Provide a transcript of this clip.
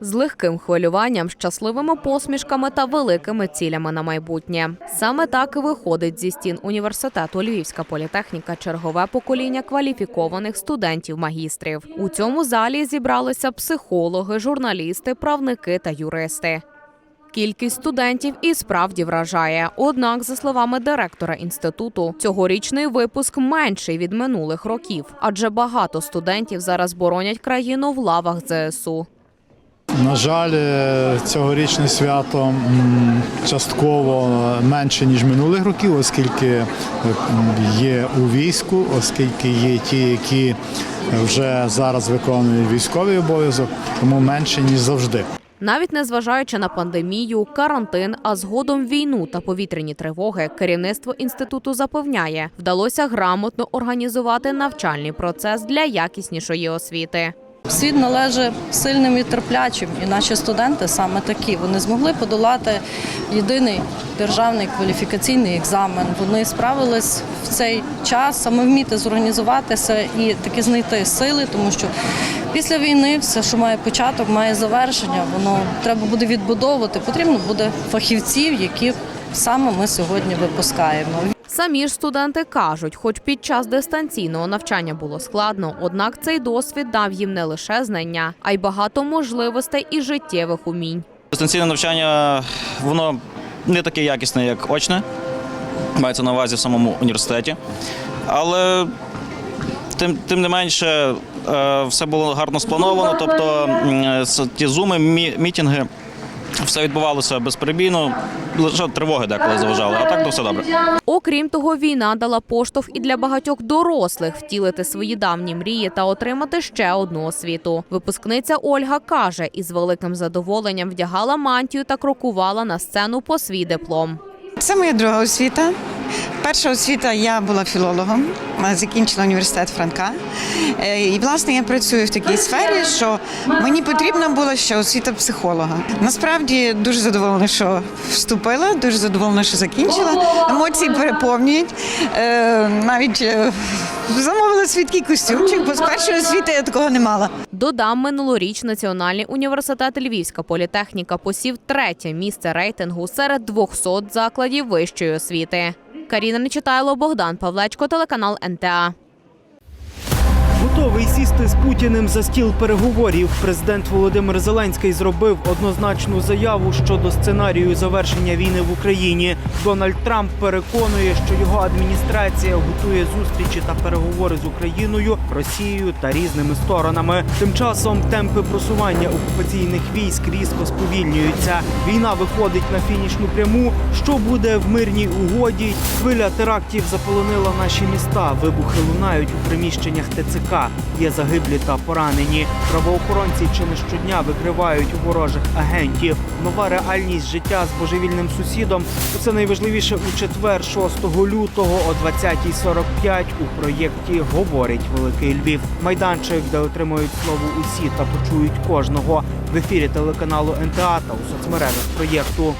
з легким хвилюванням, щасливими посмішками та великими цілями на майбутнє. Саме так і виходить зі стін університету Львівська політехніка чергове покоління кваліфікованих студентів-магістрів. У цьому залі зібралися психологи, журналісти, правники та юристи. Кількість студентів і справді вражає. Однак, за словами директора інституту, цьогорічний випуск менший від минулих років, адже багато студентів зараз боронять країну в лавах ЗСУ. На жаль, е, цьогорічне свято частково менше ніж минулих років, оскільки е, є у війську, оскільки є ті, які вже зараз виконують військовий обов'язок, тому менше ніж завжди. Навіть незважаючи на пандемію, карантин, а згодом війну та повітряні тривоги, керівництво інституту запевняє, вдалося грамотно організувати навчальний процес для якіснішої освіти. Світ належить сильним і терплячим, і наші студенти саме такі. Вони змогли подолати єдиний державний кваліфікаційний екзамен. Вони справились в цей час саме вміти зорганізуватися і таки знайти сили, тому що після війни все, що має початок, має завершення. Воно треба буде відбудовувати. Потрібно буде фахівців, які саме ми сьогодні випускаємо. Самі ж студенти кажуть, хоч під час дистанційного навчання було складно, однак цей досвід дав їм не лише знання, а й багато можливостей і життєвих умінь. Дистанційне навчання воно не таке якісне, як очне, мається на увазі в самому університеті. Але тим, тим не менше е, все було гарно сплановано. Тобто ті зуми, мі- мітинги, все відбувалося безперебійно, лише тривоги деколи заважали, а так то все добре. Окрім того, війна дала поштовх і для багатьох дорослих втілити свої давні мрії та отримати ще одну освіту. Випускниця Ольга каже, із великим задоволенням вдягала мантію та крокувала на сцену по свій диплом. Це моя друга освіта. Перша освіта я була філологом, е, закінчила університет Франка. Е, І власне я працюю в такій сфері, що мені потрібна була ще освіта психолога. Насправді дуже задоволена, що вступила, дуже задоволена, що закінчила. Емоції переповнюють. Е, Навіть замовила свідкий костюмчик, бо з першої освіти я такого не мала. Додам, минулоріч Національний університет Львівська політехніка посів третє місце рейтингу серед 200 закладів вищої освіти. Каріна Нечитайло, Богдан Павлечко, телеканал НТА. Готовий сісти з Путіним за стіл переговорів. Президент Володимир Зеленський зробив однозначну заяву щодо сценарію завершення війни в Україні. Дональд Трамп переконує, що його адміністрація готує зустрічі та переговори з Україною, Росією та різними сторонами. Тим часом темпи просування окупаційних військ різко сповільнюються. Війна виходить на фінішну пряму. Що буде в мирній угоді? Хвиля терактів заполонила наші міста. Вибухи лунають у приміщеннях ТЦК. Є загиблі та поранені. Правоохоронці чи не щодня викривають ворожих агентів. Нова реальність життя з божевільним сусідом. Це найважливіше у четвер, 6 лютого о 20.45 у проєкті Говорить Великий Львів. Майданчик, де отримують слово усі та почують кожного в ефірі телеканалу НТА та у соцмережах проєкту.